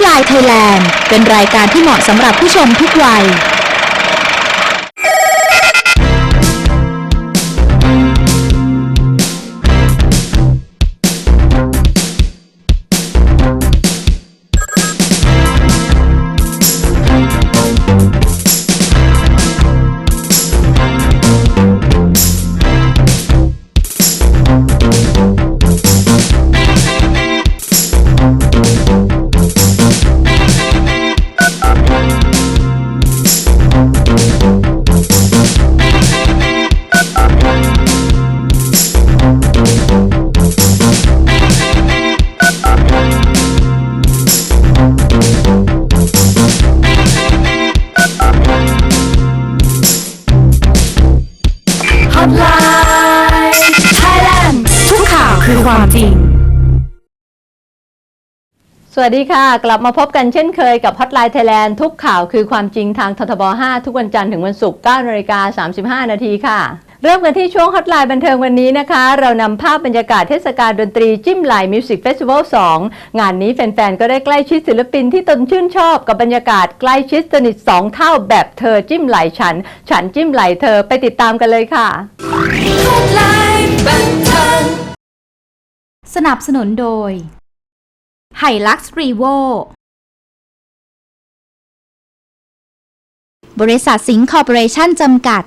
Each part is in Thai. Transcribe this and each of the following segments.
Hotline Thailand เป็นรายการที่เหมาะสำหรับผู้ชมทุกวัย สวัสดีค่ะ กลับมาพบกันเช่นเคยกับ Hotline Thailand ทุกข่าวคือความจริงทางททบ 5 ทุกวันจันทร์ถึงวันศุกร์9นาฬิกา35 นาทีค่ะ เริ่มกันที่ช่วง Hotline บันเทิงวันนี้นะคะ เรานำภาพบรรยากาศเทศกาลดนตรีจิ้มไหลมิวสิกเฟสติวัล2งานนี้แฟนๆ ก็ได้ใกล้ชิดศิลปินที่ตนชื่นชอบกับบรรยากาศใกล้ชิดสนิท 2 เท่าแบบเธอจิ้มไหลฉัน ฉันจิ้มไหลเธอไปติดตามกันเลยค่ะ Hotline บันเทิงสนับสนุนโดย ไฮลักซ์รีโวบริษัทสิงคอร์ปอเรชั่นจำกัด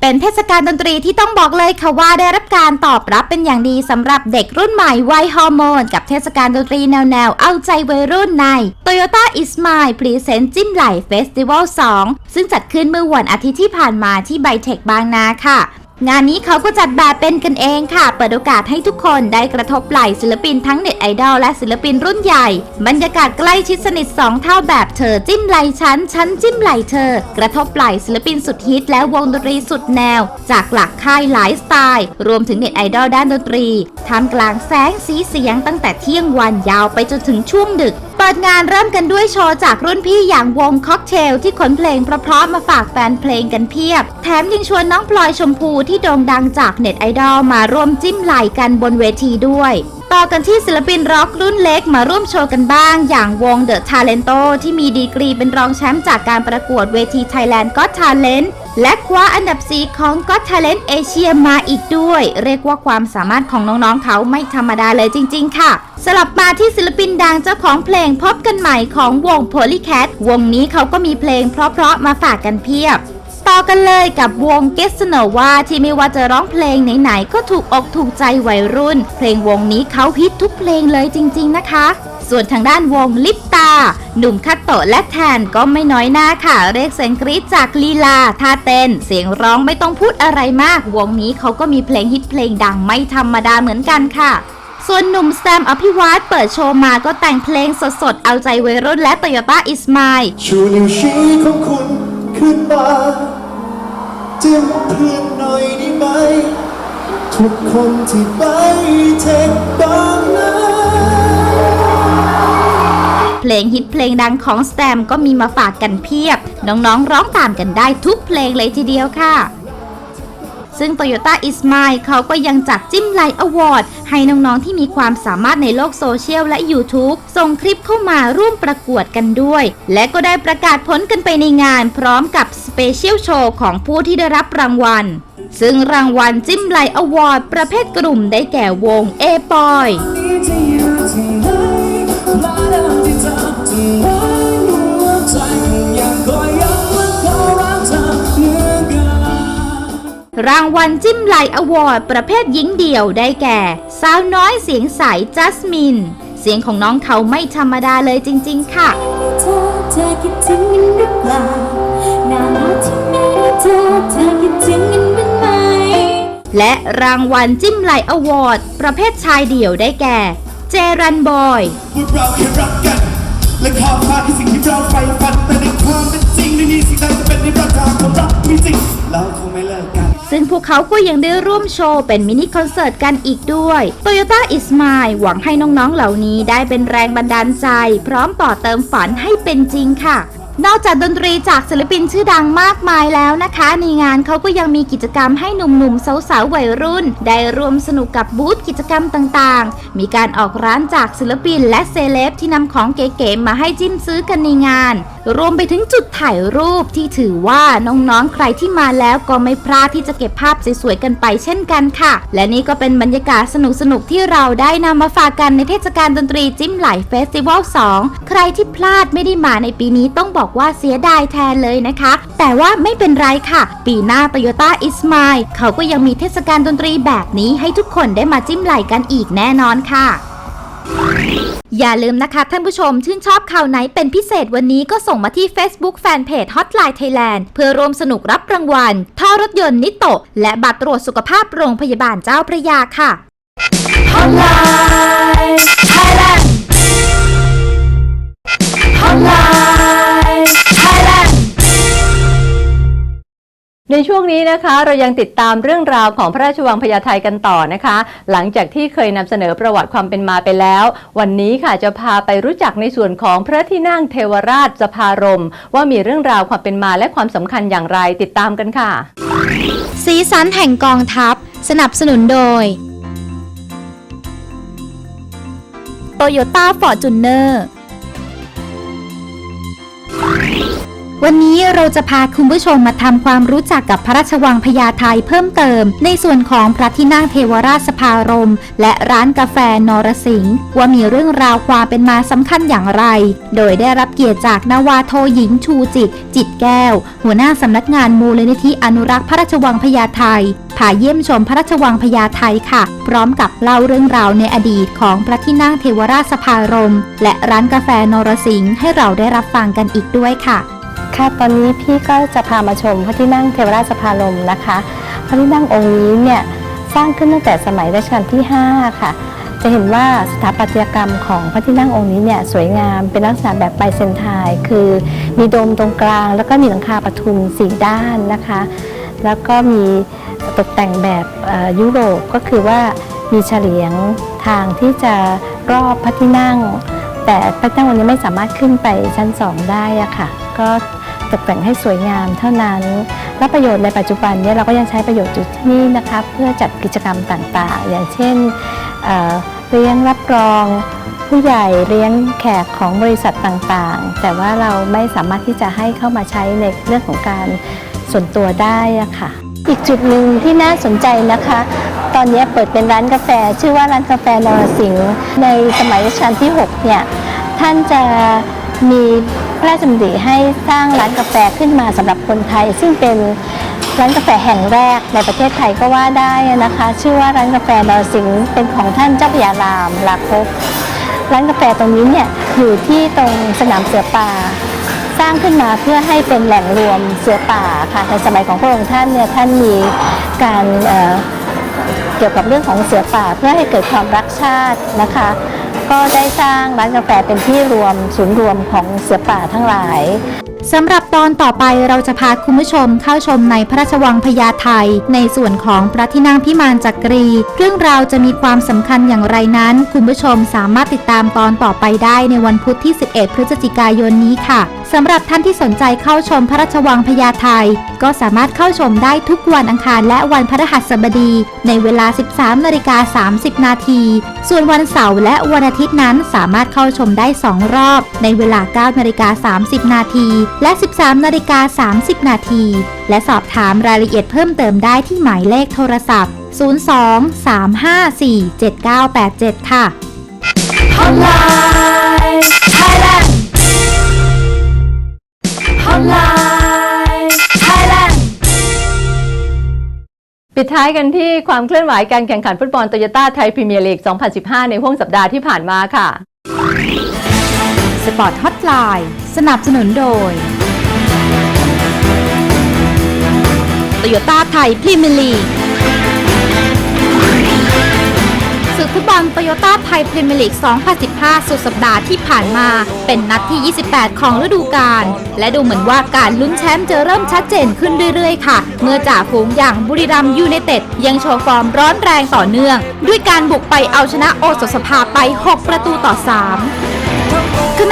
เป็นเทศกาลดนตรีที่ต้องบอกเลยค่ะว่าได้รับการตอบรับเป็นอย่างดีสำหรับเด็กรุ่นใหม่วัยฮอร์โมน กับเทศกาลดนตรีแนวๆ เอาใจวัยรุ่นใน Toyota i s m i l Present จิ้มไหลเฟสติวัล2ซึ่งจัดขึ้นเมื่อวันอาทิตย์ที่ผ่านมาที่ไบเทคบางนาค่ะ งานนี้เขาก็จัดแบบเป็นกันเองค่ะ เปิดโอกาสให้ทุกคนได้กระทบไหล่ศิลปินทั้งเน็ตไอดอลและศิลปินรุ่นใหญ่ บรรยากาศใกล้ชิดสนิทสองเท่าแบบเธอจิ้มไหล่ฉันฉันจิ้มไหล่เธอ กระทบไหล่ศิลปินสุดฮิตและวงดนตรีสุดแนว จากหลักค่ายหลายสไตล์ รวมถึงเน็ตไอดอลด้านดนตรีท่ามกลางแสงสีเสียงตั้งแต่เที่ยงวันยาวไปจนถึงช่วงดึก ปิดงานเริ่มกันด้วยโชว์จากรุ่นพี่อย่างวงค็อกเทลที่ขนเพลงเพราะๆมาฝากแฟนเพลงกันเพียบ แถมยังชวนน้องพลอยชมพูที่โด่งดังจากเน็ตไอดอลมาร่วมจิ้มไหล่กันบนเวทีด้วยต่อกันที่ศิลปินร็อกรุ่นเล็กมาร่วมโชว์กันบ้าง อย่างวง The Talento ที่มีดีกรีเป็นรองแชมป์จากการประกวดเวที Thailand Got Talent และคว้าอันดับ4ของ Got Talent Asia มาอีกด้วย เรียกว่าความสามารถของน้องๆเขาไม่ธรรมดาเลยจริง ๆ ค่ะ สลับมาที่ศิลปินดังเจ้าของเพลงพบกันใหม่ของวง Polycat วงนี้เขาก็มีเพลงเพราะๆมาฝากกันเพียบ ต่อกันเลยกับวง g e s n o v a ที่ไม่ว่าจะร้องเพลงไหนๆก็ถูกอกถูกใจวัยรุ่น เพลงวงนี้เขาฮิตทุกเพลงเลยจริง ๆ นะคะส่วนทางด้านวงลิปตา หนุ่มคัตโตะและแทนก็ไม่น้อยหน้าค่ะ เรียกเสียงกรี๊ดจากลีลา ท่าเต้น เสียงร้องไม่ต้องพูดอะไรมาก วงนี้เขาก็มีเพลงฮิตเพลงดังไม่ธรรมดาเหมือนกันค่ะ ส่วนหนุ่มแซมอภิวัตเปิดโชว์มาก็แต่งเพลงสดๆ เอาใจวัยรุ่นและ Toyota i s m i l e ชูนิ้วชี้ของคุณ ขึ้นมาจิ้มเพื่อนหน่อยได้ไหม ทุกคนที่ไปเทคบางนาเพลงฮิตเพลงดังของสแตมก็มีมาฝากกันเพียบ น้องๆร้องตามกันได้ทุกเพลงเลยทีเดียวค่ะ ซึ่ง Toyota i s m i l e เขาก็ยังจัดจิ้มไลท์อวอร์ดให้น้องๆที่มีความสามารถในโลกโซเชียลและ YouTube ส่งคลิปเข้ามาร่วมประกวดกันด้วย และก็ได้ประกาศผลกันไปในงาน พร้อมกับสเปเชียลโชว์ของผู้ที่ได้รับรางวัล ซึ่งรางวัลจิ้มไลท์อวอร์ดประเภทกลุ่มได้แก่วงเรางวัลจิ้มไลท์อวอร์ดประเภทหญิงเดี่ยวได้แก่ สาวน้อยเสียงใสจัสมิน เสียงของน้องเขาไม่ธรรมดาเลยจริง ๆ ค่ะเธอเธอคิดถึงกันหรือเปล่าหน้าหนาวที่ไหนเธอเธอคิดถึงกันบ้างไหมและรางวัลจิ้มไลท์อวอร์ดประเภทชายเดี่ยวได้แก่ เจรันบอยว่าเราแค่รักกัน และข้ามผ่านที่สิ่งที่เราใฝ่ฝันแต่ในความเป็นจริงไม่มีสิ่งใดจะเป็นในประทางความรักมีจริงเราคงไม่เลิกกัน ซึ่งพวกเขาก็ยังได้ร่วมโชว์เป็นมินิคอนเสิร์ตกันอีกด้วย Toyota i s m i l e หวังให้น้องๆเหล่านี้ได้เป็นแรงบันดาลใจ พร้อมต่อเติมฝันให้เป็นจริงค่ะนอกจากดนตรีจากศิลปินชื่อดังมากมายแล้วนะคะ ในงานเขาก็ยังมีกิจกรรมให้หนุ่มๆ สาวๆวัยรุ่น ได้ร่วมสนุกกับบูธกิจกรรมต่างๆ มีการออกร้านจากศิลปินและเซเลบที่นำของเก๋ๆมาให้จิ้มซื้อกันในงาน รวมไปถึงจุดถ่ายรูปที่ถือว่าน้องๆ ใครที่มาแล้วก็ไม่พลาดที่จะเก็บภาพสวยๆ กันไปเช่นกันค่ะ และนี่ก็เป็นบรรยากาศสนุกๆ ที่เราได้นำมาฝากกันในเทศกาลดนตรีจิ้มไหลเฟสติวัล 2 ใครที่พลาดไม่ได้มาในปีนี้ต้องบอกว่าเสียดายแทนเลยนะคะ แต่ว่าไม่เป็นไรค่ะ ปีหน้า Toyota is mine เขาก็ยังมีเทศกาลดนตรีแบบนี้ให้ทุกคนได้มาจิ้มไหลกันอีกแน่นอนค่ะ อย่าลืมนะคะท่านผู้ชมชื่นชอบข่าวไหนเป็นพิเศษวันนี้ก็ส่งมาที่ Facebook Fanpage Hotline Thailand เพื่อร่วมสนุกรับรางวัลท่อรถยนต์นิโตะ และบัตรตรวจสุขภาพโรงพยาบาลเจ้าพระยาค่ะ Hotline ในช่วงนี้นะคะเรายังติดตามเรื่องราวของพระราชวังพญาไทกันต่อนะคะ หลังจากที่เคยนำเสนอประวัติความเป็นมาไปแล้ว วันนี้ค่ะจะพาไปรู้จักในส่วนของพระที่นั่งเทวราชสภารม ว่ามีเรื่องราวความเป็นมาและความสำคัญอย่างไรติดตามกันค่ะ สีสันแห่งกองทัพ สนับสนุนโดย Toyota Fortuner วันนี้เราจะพาคุณผู้ชมมาทำความรู้จักกับพระราชวังพญาไทเพิ่มเติม ในส่วนของพระที่นั่งเทวราชสภารม และร้านกาแฟนรสิงห์ว่ามีเรื่องราวความเป็นมาสำคัญอย่างไร โดยได้รับเกียรติจากนาวาโทหญิงชูจิต จิตแก้ว หัวหน้าสำนักงานมูลนิธิอนุรักษ์พระราชวังพญาไทพาเยี่ยมชมพระราชวังพญาไทค่ะ พร้อมกับเล่าเรื่องราวในอดีตของพระที่นั่งเทวราชสภารม และร้านกาแฟนรสิงห์ให้เราได้รับฟังกันอีกด้วยค่ะ ค่ะตอนนี้พี่ก็จะพามาชมพระที่นั่งเทวราชสภาลมนะคะ พระที่นั่งองค์นี้เนี่ยสร้างขึ้นตั้งแต่สมัยรัชกาลที่ 5 ค่ะ จะเห็นว่าสถาปัตยกรรมของพระที่นั่งองค์นี้เนี่ยสวยงามเป็นลักษณะแบบไบเซนไทน์คือมีโดมตรงกลาง แล้วก็มีหลังคาประทุนสีด้านนะคะ แล้วก็มีตกแต่งแบบยุโรปก็คือว่ามีเฉลียงทางที่จะรอบพระที่นั่ง แต่พระที่นั่งวันนี้ไม่สามารถขึ้นไปชั้นสองได้อะค่ะ ก็ ตกแต่งให้สวยงามเท่านั้น และประโยชน์ในปัจจุบันเนี้เราก็ยังใช้ประโยชน์อยู่ที่นี่นะคะเพื่อจัดกิจกรรมต่างๆ อย่างเช่นเเลี้ยงรับรองผู้ใหญ่เลี้ยงแขกของบริษัทต่างๆ แต่ว่าเราไม่สามารถที่จะให้เข้ามาใช้ในเรื่องของการส่วนตัวได้ะค่ะ อีกจุดหนึ่งที่น่าสนใจนะคะ ตอนนี้เปิดเป็นร้านกาแฟ ชื่อว่าร้านกาแฟนรสิงห์ในสมัยรัชกาลที่ 6 เนี่ย ท่านจะมี ระราชดำริให้สร้างร้านกาแฟขึ้นมาสำหรับคนไทย ซึ่งเป็นร้านกาแฟแห่งแรกในประเทศไทยก็ว่าได้นะคะ ชื่อว่าร้านกาแฟนรสิงห์เป็นของท่านเจ้าพยารามลาภพร้านกาแฟตรงนี้เนี่ยอยู่ที่ตรงสนามเสือป่า สร้างขึ้นมาเพื่อให้เป็นแหล่งรวมเสือป่าค่ะในสมัยของพระองค์ท่านเนี่ยท่านมีการเเกี่ยวกับเรื่องของเสือป่าเพื่อให้เกิดความรักชาตินะคะ ก็ได้สร้างร้านกาแฟเป็นที่รวมศูนย์รวมของเสือป่าทั้งหลาย สำหรับตอนต่อไปเราจะพาคุณผู้ชมเข้าชมในพระราชวังพญาไทในส่วนของพระที่นั่งพิมานจักรี เรื่องราวจะมีความสำคัญอย่างไรนั้น คุณผู้ชมสามารถติดตามตอนต่อไปได้ในวันพุธที่ 11 พฤศจิกายนนี้ค่ะสำหรับท่านที่สนใจเข้าชมพระราชวังพญาไทก็สามารถเข้าชมได้ทุกวันอังคารและวันพฤหัสบดี ในเวลา 13นาฬิกา30 นาที ส่วนวันเสาร์และวันอาทิตย์นั้นสามารถเข้าชมได้ 2 รอบ ในเวลา9นาฬิกา30 นาทีและ 13นาฬิกา30 นาที และสอบถามรายละเอียดเพิ่มเติมได้ที่หมายเลขโทรศัพท์ 02 354 7987 ค่ะ Hotline Thailand Hotline Thailand ปิดท้ายกันที่ความเคลื่อนไหวการแข่งขันฟุตบอลโตโยต้าไทยพรีเมียร์ลีก 2015 ในห่วงสัปดาห์ที่ผ่านมาค่ะ สปอร์ตฮอตไลน์ สนับสนุนโดย Toyota ไทยพรีเมียร์ลีกศึกฟุตบอลโตโยต้าไทยพรีเมียร์ลีก 2015 สุดสัปดาห์ที่ผ่านมา เป็นนัดที่ 28 ของฤดูกาล และดูเหมือนว่าการลุ้นแชมป์จะเริ่มชัดเจนขึ้นเรื่อยๆ ค่ะ เมื่อจ่าฝูงอย่างบุรีรัมยูไนเต็ดยังโชว์ฟอร์มร้อนแรงต่อเนื่อง ด้วยการบุกไปเอาชนะโอสถสภาไป 6 ประตูต่อ 3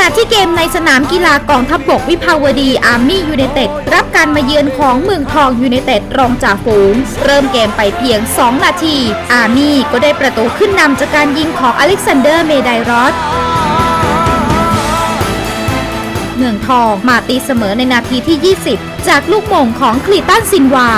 ณะที่เกมในสนามกีฬากองทัพบกวิภาวดีอาร์มี่ยู i นเต็ดรับการมาเยือนของเมืองทองยู i นเต็ดรองจ่าฝูง เริ่มเกมไปเพียง 2 นาที อาร์มี่ก็ได้ประตูขึ้นนำจากการยิงของอเล็กซานเดอร์เมไดรอสเมืองทองมาตีเสมอในนาทีที่ 20 จากลูกโมงของคลีตันซินวา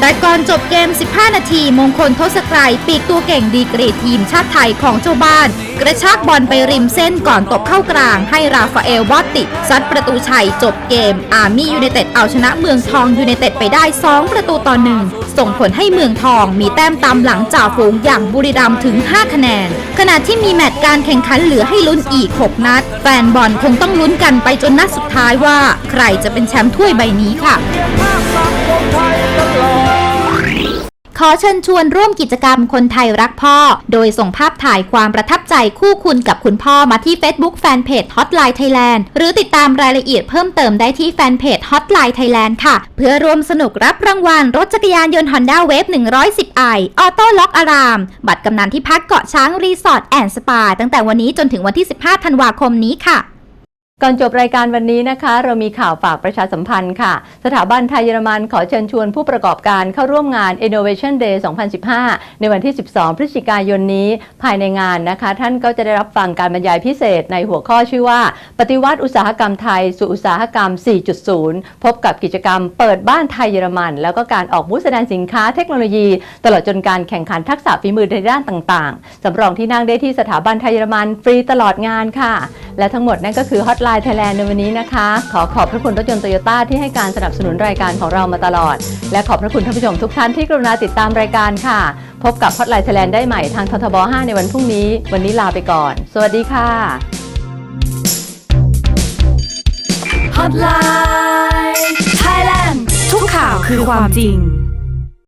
แต่ก่อนจบเกม 15 นาที มงคลทศกรัยปีกตัวเก่งดีกรีทีมชาติไทยของเจ้าบ้าน กระชากบอลไปริมเส้นก่อนตบเข้ากลาง ให้ราฟาเอลบอตติซัดประตูชัยจบเกม อาร์มี่ยู i นเต็ดเอาชนะเมืองทองยู i นเต็ดไปได้ 2 ประตูต่อหนึ่งส่งผลให้เมืองทองมีแต้มตามหลังจ่าฝูงอย่างบุรีรัมย์ถึง 5 คะแนน ขณะที่มีแมตช์การแข่งขันเหลือให้ลุ้นอีก 6 นัด แฟนบอลคงต้องลุ้นกันไปจนนัดสุดท้ายว่า ใครจะเป็นแชมป์ถ้วยใบนี้ค่ะ ขอเชิญชวนร่วมกิจกรรมคนไทยรักพ่อ โดยส่งภาพถ่ายความประทับใจคู่คุณกับคุณพ่อมาที่ Facebook Fanpage Hotline Thailand หรือติดตามรายละเอียดเพิ่มเติมได้ที่แฟนเพจ Hotline Thailand ค่ะ เพื่อร่วมสนุกรับรางวัลรถจักรยานยนต์ Honda Wave 110i ออโต้ล็อกอาราม บัตรกำนันที่พักเกาะช้างรีสอร์ทแอนด์สปาตั้งแต่วันนี้จนถึงวันที่ 15 ธันวาคมนี้ค่ะ ก่อนจบรายการวันนี้นะคะ เรามีข่าวฝากประชาสัมพันธ์ค่ะ สถาบันไทยเยอรมันขอเชิญชวนผู้ประกอบการเข้าร่วมงาน Innovation Day 2015 ในวันที่ 12 พฤศจิกายนนี้ภายในงานนะคะ ท่านก็จะได้รับฟังการบรรยายพิเศษในหัวข้อชื่อว่า ปฏิวัติอุตสาหกรรมไทย สู่อุตสาหกรรม 4.0 พบกับกิจกรรมเปิดบ้านไทยเยอรมัน แล้วก็การออกบูธแสดงสินค้าเทคโนโลยี ตลอดจนการแข่งขันทักษะฝีมือในด้านต่าง ๆสำรองที่นั่งได้ที่สถาบันไทยเยอรมันฟรีตลอดงานค่ะ และทั้งหมดนั่นก็คือฮอต Hotline Thailand ในวันนี้นะคะ ขอขอบพระคุณรถยนต์โตโยต้าที่ให้การสนับสนุนรายการของเรามาตลอด และขอบพระคุณท่านผู้ชมทุกท่านที่กรุณาติดตามรายการค่ะ พบกับ Hotline Thailand ได้ใหม่ทางททบ 5 ในวันพรุ่งนี้ วันนี้ลาไปก่อน สวัสดีค่ะ Hotline Thailand ทุกข่าวคือความจริง